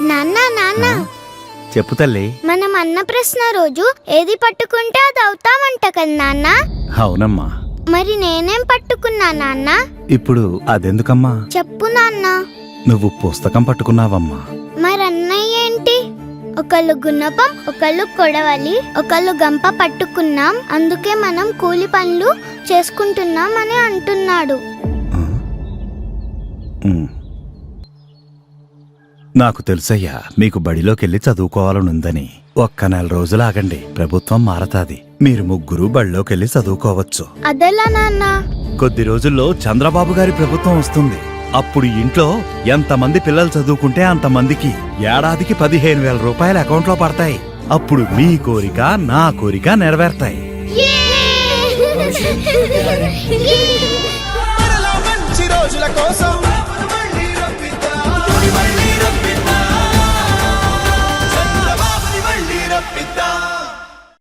నాన్న నాన్న. చెప్పు తల్లి. మనం అన్న ప్రశ్న రోజు ఏది పట్టుకుంటే అది అవుతామంట కదా నాన్న. అవునమ్మా. మరి నేనేం పట్టుకున్నా నాన్న? ఇప్పుడు అదెందుకమ్మా? చెప్పు నాన్న. నువ్వు పుస్తకం పట్టుకున్నావమ్మా. మరి అన్నయ్య ఏంటి? ఒకళ్ళు గున్నపం ఒకళ్ళు కొడవలి ఒకళ్ళు గంప పట్టుకున్నాం అందుకే మనం కూలి పనులు చేసుకుంటున్నాం అని అంటున్నాడు? ఉమ్. నాకు తెలుసయ్యా మీకు బడిలోకెళ్ళి చదువుకోవాలనుందని. ఒక్క నెల రోజులు ఆగండి ప్రభుత్వం మారతాది. మీరు ముగ్గురు బడిలోకెళ్ళి చదువుకోవచ్చు. అదెలా నాన్న? కొద్ది రోజుల్లో చంద్రబాబు గారి ప్రభుత్వం వస్తుంది. అప్పుడు ఇంట్లో ఎంతమంది పిల్లలు చదువుకుంటే అంతమందికి ఏడాదికి పదిహేను వేల రూపాయలు అకౌంట్లో పడతాయి. అప్పుడు మీ కోరిక నా కోరిక నెరవేరుతాయి. మంచి రోజుల కోసం up